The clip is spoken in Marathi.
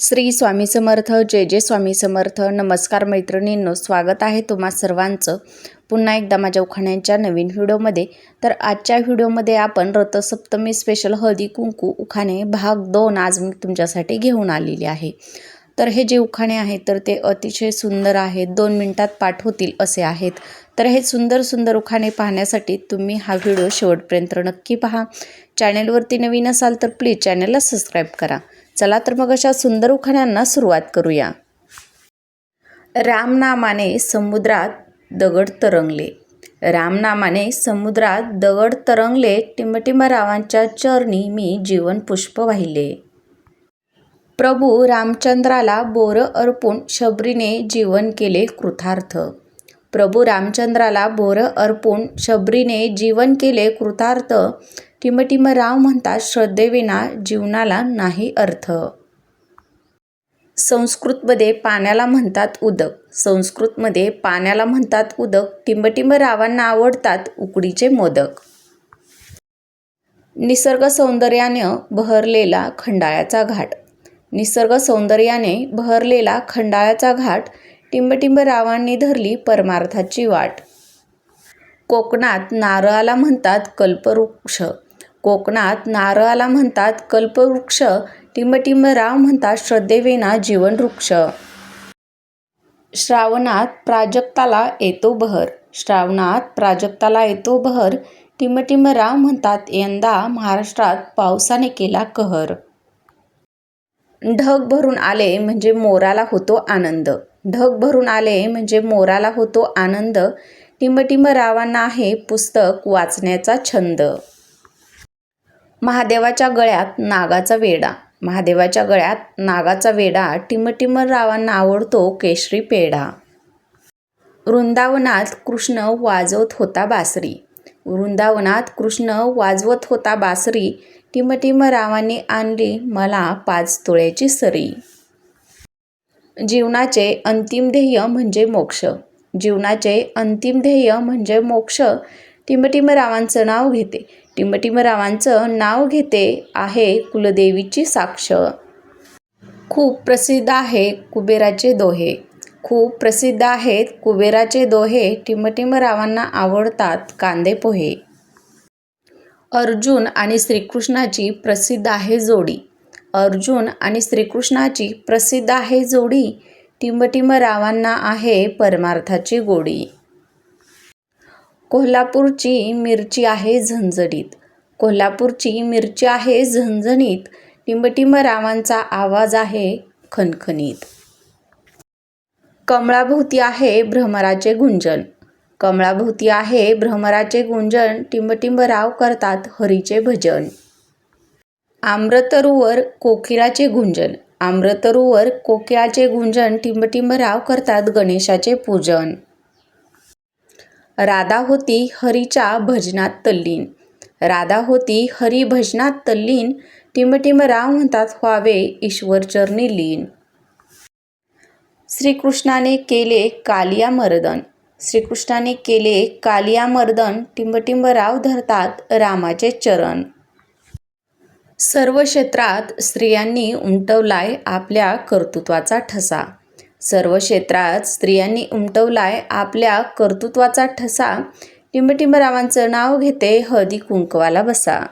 श्री स्वामी समर्थ जय जय स्वामी समर्थ. नमस्कार मैत्रिणींनो स्वागत आहे तुम्हा सर्वांचं पुन्हा एकदा माझ्या उखाण्यांच्या नवीन व्हिडिओमध्ये. तर आजच्या व्हिडिओमध्ये आपण रथसप्तमी स्पेशल हळदी कुंकू उखाणे भाग दोन आज मी तुमच्यासाठी घेऊन आलेली आहे. तर हे जे उखाणे आहेत तर ते अतिशय सुंदर आहेत. दोन मिनटात पाठ होतील असे आहेत. तर हे सुंदर सुंदर उखाणे पाहण्यासाठी तुम्ही हा व्हिडिओ शेवटपर्यंत नक्की पहा. चॅनेलवरती नवीन असाल तर प्लीज चॅनलला सबस्क्राईब करा. चला तर मग अशा सुंदर उखाण्यांना सुरुवात करूया. रामनामाने समुद्रात दगड तरंगले. रामनामाने समुद्रात दगड तरंगले टिमटिमरावांच्या चरणी मी जीवन पुष्प वाहिले. प्रभू रामचंद्राला बोर अर्पून शबरीने जीवन केले कृतार्थ प्रभू रामचंद्राला बोर अर्पून शबरीने जीवन केले कृतार्थ. टिमटिम राव म्हणतात श्रद्धेविना जीवनाला नाही अर्थ. संस्कृतमध्ये पाण्याला म्हणतात उदक. संस्कृतमध्ये पाण्याला म्हणतात उदक. टिंबटिंब रावांना आवडतात उकडीचे मोदक. निसर्ग सौंदर्याने बहरलेला खंडाळ्याचा घाट. निसर्ग सौंदर्याने बहरलेला खंडाळ्याचा घाट टिंबटिंब रावांनी धरली परमार्थाची वाट. कोकणात नारळाला म्हणतात कल्पवृक्ष. कोकणात नारळाला म्हणतात कल्पवृक्ष. टिंबटिंब राव म्हणतात श्रद्धेविना जीवनवृक्ष. श्रावणात प्राजक्ताला येतो बहर. श्रावणात प्राजक्ताला येतो बहर. टिंबटिंब राव म्हणतात यंदा महाराष्ट्रात पावसाने केला कहर. ढग भरून आले म्हणजे मोराला होतो आनंद. ढग भरून आले म्हणजे मोराला होतो आनंद. टिंबटिंब रावांना आहे पुस्तक वाचण्याचा छंद. महादेवाच्या गळ्यात नागाचा वेडा. महादेवाच्या गळ्यात नागाचा वेडा टिंबटिंब रावांना आवडतो केशरी पेढा. वृंदावनात कृष्ण वाजवत होता बासरी. वृंदावनात कृष्ण वाजवत होता बासरी. टिमटिम रावांनी आणली मला पाच तुळ्याची सरी. जीवनाचे अंतिम ध्येय म्हणजे मोक्ष. जीवनाचे अंतिम ध्येय म्हणजे मोक्ष. टिमटिम रावांचं नाव घेते. टिंबटिंबरावांचं नाव घेते आहे कुलदेवीची साक्ष. खूप प्रसिद्ध आहे कुबेराचे दोहे. खूप प्रसिद्ध आहेत कुबेराचे दोहे. टिंबटिंबरावांना आवडतात कांदे पोहे. अर्जुन आणि श्रीकृष्णाची प्रसिद्ध आहे जोडी. अर्जुन आणि श्रीकृष्णाची प्रसिद्ध आहे जोडी टिंबटिंबरावांना आहे परमार्थाची गोडी. कोल्हापूरची मिरची आहे झणझणीत. कोल्हापूरची मिरची आहे झणझणीत. टिंबटिंब रावांचा आवाज आहे खणखणीत कमळाभोवती आहे भ्रमराचे गुंजन. कमळाभोवती आहे भ्रमराचे गुंजन. टिंबटिंब राव करतात हरीचे भजन. आम्रतरूवर कोकिळाचे गुंजन. आम्रतरूवर कोकिळाचे गुंजन टिंबटिंब राव करतात गणेशाचे पूजन. राधा होती हरीच्या भजनात तल्लीन. राधा होती हरी भजनात तल्लीन. टिंबटिंबराव राव म्हणतात व्हावे ईश्वरचरणी लीन. श्रीकृष्णाने केले कालिया मर्दन. श्रीकृष्णाने केले कालिया मर्दन. टिंबटिंब राव धरतात रामाचे चरण. सर्व क्षेत्रात स्त्रियांनी उमटवलाय आपल्या कर्तृत्वाचा ठसा. सर्व क्षेत्रात स्त्रियांनी उमटवलाय आपल्या कर्तृत्वाचा ठसा. टिंबटिंबरावांचं नाव घेते हळदी कुंकवाला बसा.